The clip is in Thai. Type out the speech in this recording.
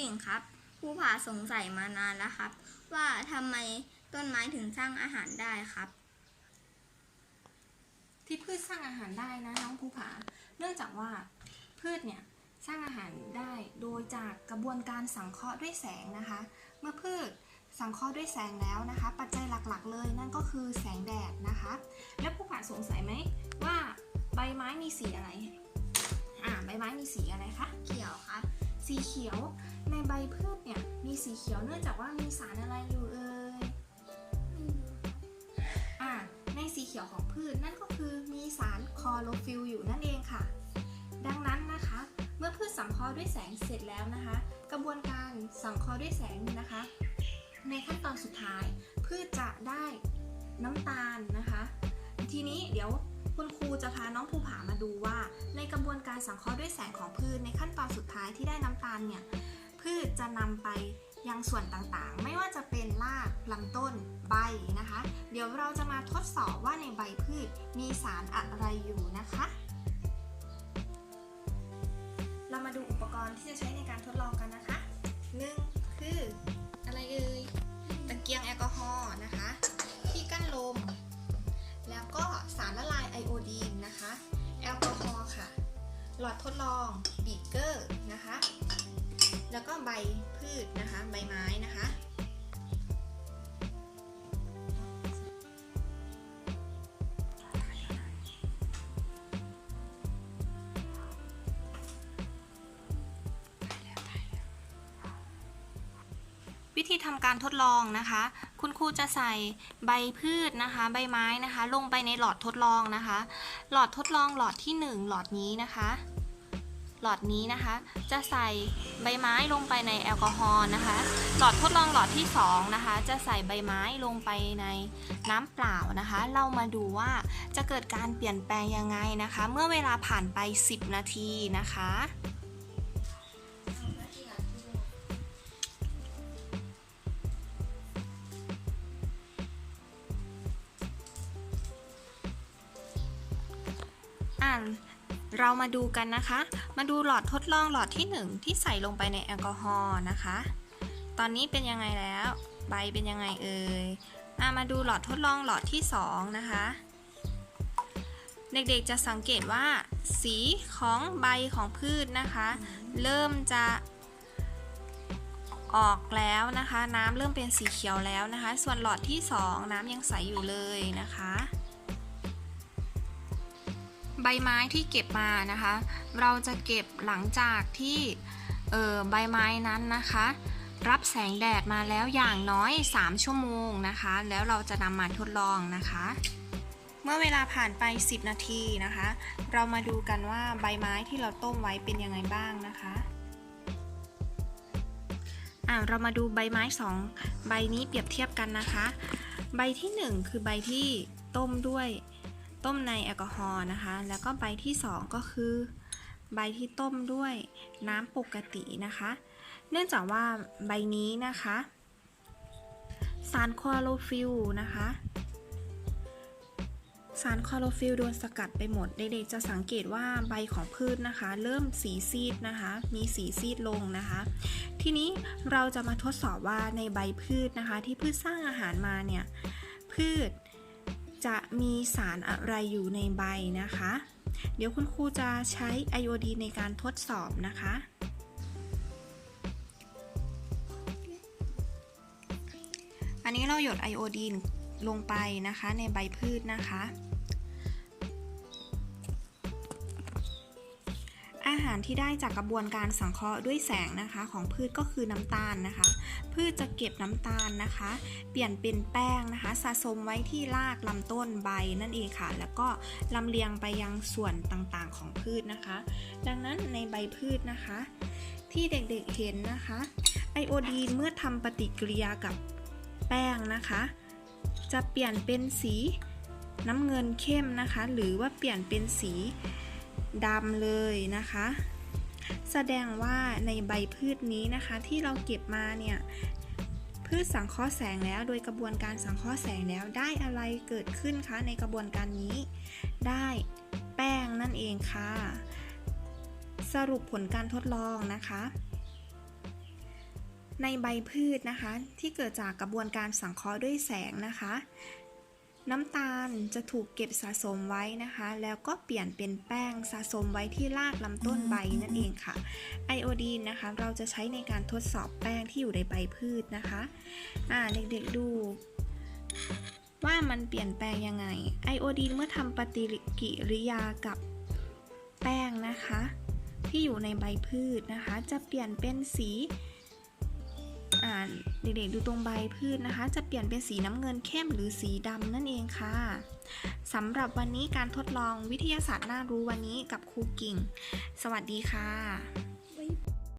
ก่งครับ ผู้ผาสงสัยมานานแล้วครับ ว่าทำไมต้นไม้ถึงสร้างอาหารได้ครับ ที่พืชสร้างอาหารได้นะน้องภูผา เนื่องจากว่าพืชเนี่ยสร้างอาหารได้โดยจากกระบวนการสังเคราะห์ด้วยแสงนะคะ เมื่อพืชสังเคราะห์ด้วยแสงแล้วนะคะ ปัจจัยหลักๆ เลยนั่นก็คือแสงแดดนะคะ แล้วภูผาสงสัยไหมว่าใบไม้มีสีอะไร อ่าใบไม้มีสีอะไรคะ เขียวครับ สีเขียวในใบพืชเนี่ยมีสีเขียวเนื่องจากว่ามีสารอะไรอยู่เอ่ยอ่าในสีเขียวของพืชนั่นก็คือมีสารคลอโรฟิลอยู่นั่นเองค่ะ ดังนั้นนะคะ เมื่อพืชสังเคราะห์ด้วยแสงเสร็จแล้วนะคะ กระบวนการสังเคราะห์ด้วยแสงนี้นะคะ ในขั้นตอนสุดท้ายพืชจะได้น้ำตาลนะคะ ทีนี้เดี๋ยว คุณครูจะพาน้องภูผามาดูว่า ในกระบวนการสังเคราะห์ด้วยแสงของพืชในขั้นตอนสุดท้ายที่ได้น้ำตาลเนี่ยพืชจะนำไปยังส่วนต่างๆ ไม่ว่าจะเป็นรากลำต้นใบนะคะ เดี๋ยวเราจะมาทดสอบว่าในใบพืชมีสารอะไรอยู่นะคะ เรามาดูอุปกรณ์ที่จะใช้ในการทดลองกันนะคะหนึ่งคืออะไรเอ่ย หลอดทดลองบีเกอร์นะคะ แล้วก็ใบพืชนะคะ ใบไม้นะคะวิธีทำการทดลองนะคะ คุณครูจะใส่ใบพืชนะคะ ใบไม้นะคะ ลงไปในหลอดทดลองนะคะ หลอดทดลองหลอดที่ 1 หลอดนี้นะคะ หลอดนี้นะคะ จะใส่ใบไม้ลงไปในแอลกอฮอล์นะคะ หลอดทดลองหลอดที่2นะคะ จะใส่ใบไม้ลงไปในน้ำเปล่านะคะ เรามาดูว่าจะเกิดการเปลี่ยนแปลงยังไงนะคะ เมื่อเวลาผ่านไป 10 นาทีนะคะอ่าน เรามาดูกันนะคะ มาดูหลอดทดลองหลอดที่ 1 ที่ใส่ลงไปในแอลกอฮอล์นะคะ ตอนนี้เป็นยังไงแล้ว ใบเป็นยังไงเอ่ยอะมาดูหลอดทดลองหลอดที่ 2 นะคะ เด็กๆจะสังเกตว่า สีของใบของพืชนะคะ เริ่มจะออกแล้วนะคะ น้ำเริ่มเป็นสีเขียวแล้วนะคะ ส่วนหลอดที่ 2 น้ำยังใสอยู่เลยนะคะ ใบไม้ที่เก็บมานะคะ เราจะเก็บหลังจากที่ใบไม้นั้นนะคะ รับแสงแดดมาแล้วอย่างน้อย 3 ชั่วโมงนะคะ แล้วเราจะนำมาทดลองนะคะ เมื่อเวลาผ่านไป 10 นาทีนะคะ เรามาดูกันว่าใบไม้ที่เราต้มไว้เป็นยังไงบ้างนะคะอ่าเรามาดูใบไม้สองใบนี้เปรียบเทียบกันนะคะ ใบที่ 1 คือใบที่ต้มด้วย ต้มในแอลกอฮอล์นะคะ แล้วก็ใบที่ 2 ก็คือ ใบที่ต้มด้วยน้ำปกตินะคะ เนื่องจากว่าใบนี้นะคะ สารคลอโรฟิลนะคะ สารคลอโรฟิลโดนสกัดไปหมด เด็กๆจะสังเกตว่าใบของพืชนะคะ เริ่มสีซีดนะคะ มีสีซีดลงนะคะ ทีนี้เราจะมาทดสอบว่าในใบพืชนะคะ ที่พืชสร้างอาหารมาเนี่ยพืช จะมีสารอะไรอยู่ในใบนะคะ เดี๋ยวคุณครูจะใช้ไอโอดีในการทดสอบนะคะ อันนี้เราหยดไอโอดีนลงไปนะคะในใบพืชนะคะ อาหารที่ได้จากกระบวนการสังเคราะห์ด้วยแสงนะคะของพืชก็คือน้ำตาลนะคะ พืชจะเก็บน้ำตาลนะคะ เปลี่ยนเป็นแป้งนะคะ สะสมไว้ที่รากลำต้นใบนั่นเองค่ะ แล้วก็ลำเลียงไปยังส่วนต่างๆของพืชนะคะ ดังนั้นในใบพืชนะคะ ที่เด็กๆเห็นนะคะไอโอดีนเมื่อทำปฏิกิริยากับแป้งนะคะ จะเปลี่ยนเป็นสีน้ำเงินเข้มนะคะ หรือว่าเปลี่ยนเป็นสี ดำเลยนะคะ แสดงว่าในใบพืชนี้นะคะที่เราเก็บมาเนี่ยพืชสังเคราะห์แสงแล้วโดยกระบวนการสังเคราะห์แสงแล้วได้อะไรเกิดขึ้นคะในกระบวนการนี้ ได้แป้งนั่นเองค่ะ สรุปผลการทดลองนะคะ ในใบพืชนะคะที่เกิดจากกระบวนการสังเคราะห์ด้วยแสงนะคะ น้ำตาลจะถูกเก็บสะสมไว้นะคะ แล้วก็เปลี่ยนเป็นแป้งสะสมไว้ที่รากลำต้นใบนั่นเองค่ะ ไอโอดีนนะคะ เราจะใช้ในการทดสอบแป้งที่อยู่ในใบพืชนะคะอ่าเด็กๆดูว่ามันเปลี่ยนแปลงยังไง ไอโอดีนเมื่อทำปฏิกิริยากับแป้งนะคะ ที่อยู่ในใบพืชนะคะ จะเปลี่ยนเป็นสี อ่าเด็กๆดูตรงใบพืชนะคะ จะเปลี่ยนเป็นสีน้ำเงินเข้มหรือสีดำนั่นเองค่ะสำหรับวันนี้การทดลองวิทยาศาสตร์น่ารู้วันนี้กับครูกิ่ง สวัสดีค่ะ